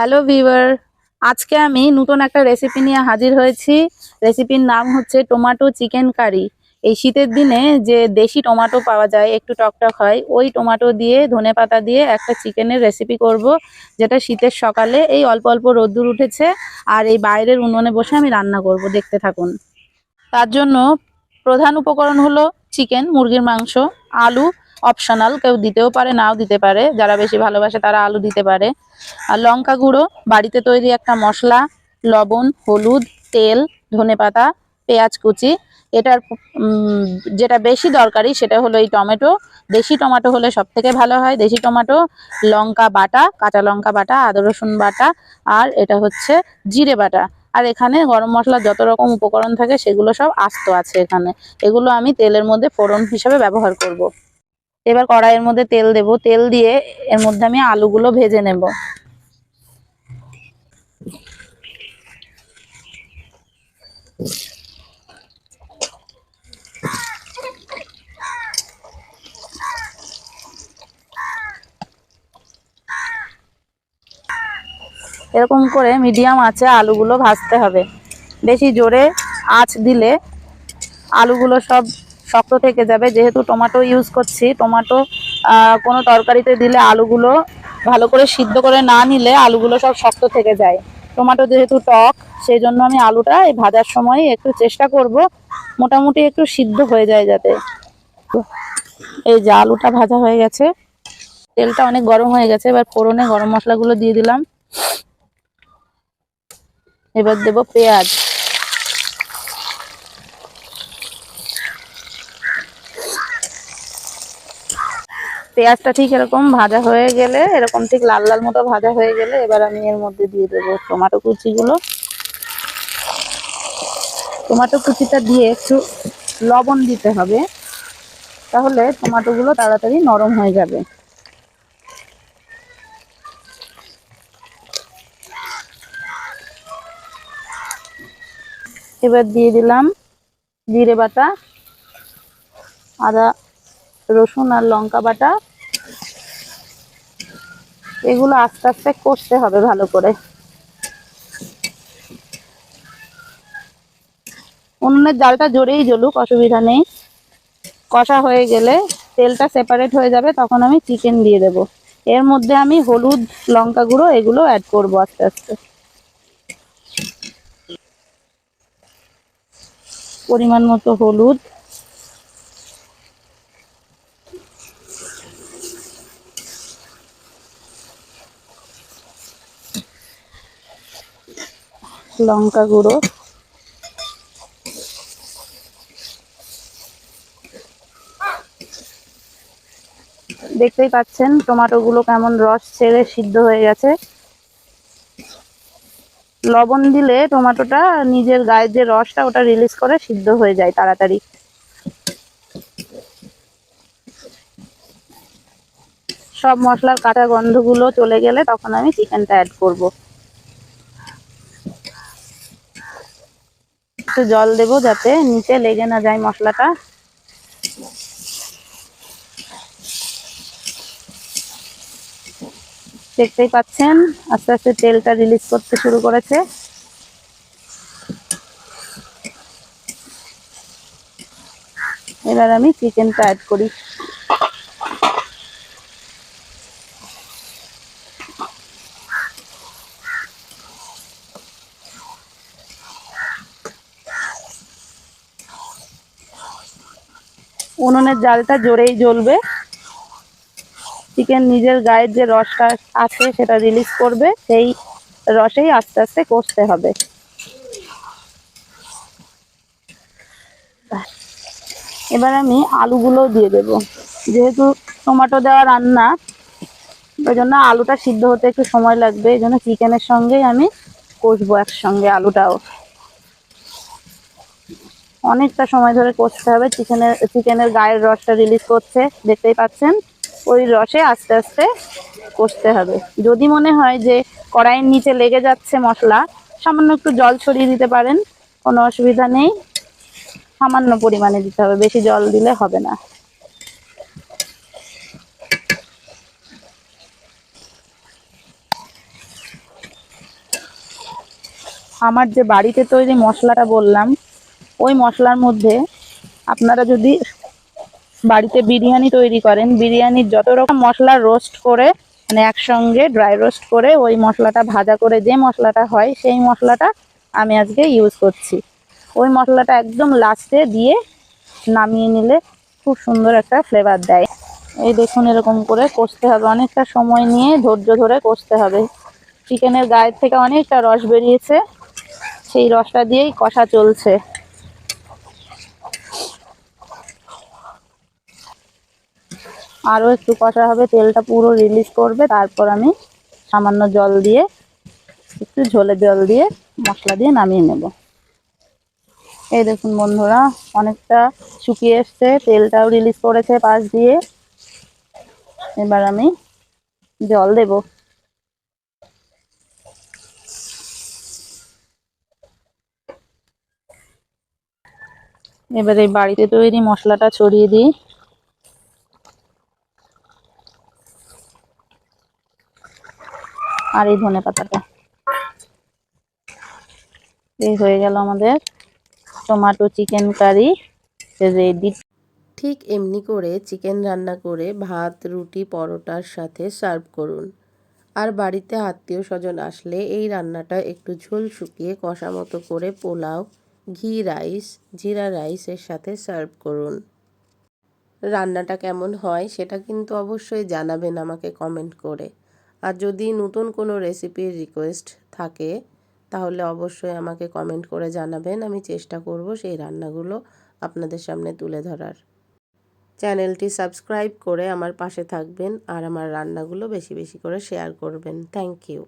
Hello ভিভার আজকে আমি নতুন একটা রেসিপি নিয়ে হাজির হয়েছি। রেসিপির নাম হচ্ছে টমেটো চিকেন কারি এই শীতের দিনে যে দেশি টমাটো পাওয়া যায়, একটু টকটক হয়, ওই টমাটো দিয়ে, ধনে পাতা দিয়ে একটা চিকেনের রেসিপি করব, যেটা শীতের সকালে এই অল্প অল্প রোদ্দুর উঠেছে আর এই বাইরের উনুনে বসে আমি রান্না করব, দেখতে থাকুন। তার জন্য প্রধান উপকরণ হলো চিকেন মুরগির মাংস, আলু অপশনাল কেউ দিতেও পারে, নাও দিতে পারে। যারা বেশি ভালোবাসে তারা আলু দিতে পারে। আর লঙ্কা গুঁড়ো, বাড়িতে তৈরি একটা মশলা, লবণ, হলুদ, তেল ধনেপাতা পেঁয়াজ কুচি। এটার যেটা বেশি দরকারি সেটা হলো এই টমেটো। দেশি টমেটো হলে সব থেকে ভালো হয়। দেশি টমেটো, লঙ্কা বাটা, কাঁচা লঙ্কা বাটা, আদা, রসুন বাটা, আর এটা হচ্ছে জিরে বাটা। আর এখানে গরম মশলার যত রকম উপকরণ থাকে সেগুলো সব আস্ত আছে এখানে। এগুলো আমি তেলের মধ্যে ফোড়ন হিসাবে ব্যবহার করব। এবার কড়াইয়ের মধ্যে তেল দেব। তেল দিয়ে এর মধ্যে আমি আলুগুলো ভেজে নেব। এরকম করে মিডিয়াম আঁচে আলুগুলো ভাজতে হবে। বেশি জোরে আঁচ দিলে আলুগুলো সব শক্ত থেকে যাবে। যেহেতু টমেটো ইউজ করছি টমেটো কোনো তরকারিতে দিলে আলুগুলো ভালো করে সিদ্ধ করে না নিলে আলুগুলো সব শক্ত থেকে যায়। টমেটো যেহেতু টক সেই জন্য আমি আলুটা এই ভাজার সময় একটু চেষ্টা করব, মোটামুটি একটু সিদ্ধ হয়ে যায় যাতে। এই যে আলুটা ভাজা হয়ে গেছে। তেলটা অনেক গরম হয়ে গেছে, এবার ফোড়নে গরম মশলাগুলো দিয়ে দিলাম। এবার দেব পেঁয়াজ। পেঁয়াজটা ঠিক এরকম ভাজা হয়ে গেলে, এরকম ঠিক লাল লাল মতো ভাজা হয়ে গেলে এবার আমি এর মধ্যে দিয়ে দেবো টমেটো কুচিগুলো। টমেটো কুচিটা দিয়ে একটু লবণ দিতে হবে, তাহলে টমেটোগুলো তাড়াতাড়ি নরম হয়ে যাবে। এবার দিয়ে দিলাম জিরে বাটা, আদা, রসুন আর লঙ্কা বাটা। এগুলো আস্তে আস্তে কষতে হবে ভালো করে। উনুনের জালটা জোরেই জ্বলুক, অসুবিধা নেই। কষা হয়ে গেলে তেলটা সেপারেট হয়ে যাবে, তখন আমি চিকেন দিয়ে দেব। এর মধ্যে আমি হলুদ, লঙ্কা গুঁড়ো এগুলো অ্যাড করব আস্তে আস্তে। পরিমাণ মতো হলুদ। লঙ্কা গুঁড়ো। দেখতেই পাচ্ছেন টমেটো গুলো কেমন রস ছেড়ে সিদ্ধ হয়ে গেছে। লবণ দিলে টমেটোটা নিজের গায়ের যে রসটা ওটা রিলিজ করে সিদ্ধ হয়ে যায় তাড়াতাড়ি। সব মশলার কাঁচা গন্ধগুলো চলে গেলে তখন আমি চিকেনটা অ্যাড করব। একটু জল দেব যাতে নিচে লেগে না যায় মশলাটা। দেখতেই পাচ্ছেন, আস্তে আস্তে তেলটা রিলিজ করতে শুরু করেছে। এবার আমি চিকেনটা অ্যাড করি। উনুনের জালটা জোরেই জ্বলবে। চিকেন নিজের গায়ের যে রসটা আছে সেটা রিলিজ করবে, সেই রসেই আস্তে আস্তে কষতে হবে। এবার আমি আলুগুলো দিয়ে দেব। যেহেতু টমেটো দেওয়া রান্না, ওই জন্য আলুটা সিদ্ধ হতে একটু সময় লাগবে। এই জন্য চিকেনের সঙ্গেই আমি কষবো একসঙ্গে আলুটাও। অনেকটা সময় ধরে কষতে হবে। চিকেনের চিকেনের গায়ের রসটা রিলিজ করছে, দেখতেই পাচ্ছেন? ওই রসে আস্তে আস্তে কষতে হবে। যদি মনে হয় যে কড়াইয়ের নিচে লেগে যাচ্ছে মশলা, সামান্য একটু জল ছড়িয়ে দিতে পারেন, কোনো অসুবিধা নেই। সামান্য পরিমাণে দিতে হবে, বেশি জল দিলে হবে না। আমার যে বাড়িতে তৈরি মশলাটা বললাম ওই মশলার মধ্যে আপনারা যদি বাড়িতে বিরিয়ানি তৈরি করেন, বিরিয়ানির যত রকম মশলা রোস্ট করে মানে একসঙ্গে ড্রাই রোস্ট করে ওই মশলাটা ভাজা করে যে মশলাটা হয়, সেই মশলাটা আমি আজকে ইউজ করছি। ওই মশলাটা একদম লাস্টে দিয়ে নামিয়ে নিলে খুব সুন্দর একটা ফ্লেভার দেয়। এই দেখুন এরকম করে কষতে হবে। অনেকটা সময় নিয়ে ধৈর্য ধরে কষতে হবে। চিকেনের গায়ের থেকে অনেকটা রস বেরিয়েছে। সেই রসটা দিয়েই কষা চলছে। আরও একটু কষা হবে, তেলটা পুরো রিলিজ করবে, তারপর আমি সামান্য জল দিয়ে, একটু ঝোলে জল দিয়ে মশলা দিয়ে নামিয়ে নেব। এই দেখুন বন্ধুরা, অনেকটা শুকিয়ে এসছে, তেলটাও রিলিজ করেছে পাশ দিয়ে। এবার আমি জল দেব। এবার এই বাড়িতে তৈরি মশলাটা ছড়িয়ে দিই। আর এই ধনে পাতাটা। এই হয়ে গেল আমাদের টমেটো চিকেন কারি। রেডি ঠিক এমনি করে চিকেন রান্না করে ভাত, রুটি, পরোটার সাথে সার্ভ করুন। আর বাড়িতে আত্মীয় স্বজন আসলে এই রান্নাটা একটু ঝোল শুকিয়ে কষা মতো করে পোলাও, ঘি, রাইস, জিরা রাইসের সাথে সার্ভ করুন। রান্নাটা কেমন হয় সেটা কিন্তু অবশ্যই জানাবেন আমাকে কমেন্ট করে। আর যদি নতুন কোনো রেসিপির রিকোয়েস্ট থাকে, তাহলে অবশ্যই আমাকে কমেন্ট করে জানাবেন। আমি চেষ্টা করব সেই রান্নাগুলো আপনাদের সামনে তুলে ধরার। চ্যানেলটি সাবস্ক্রাইব করে আমার পাশে থাকবেন আর আমার রান্নাগুলো বেশি বেশি করে শেয়ার করবেন। Thank you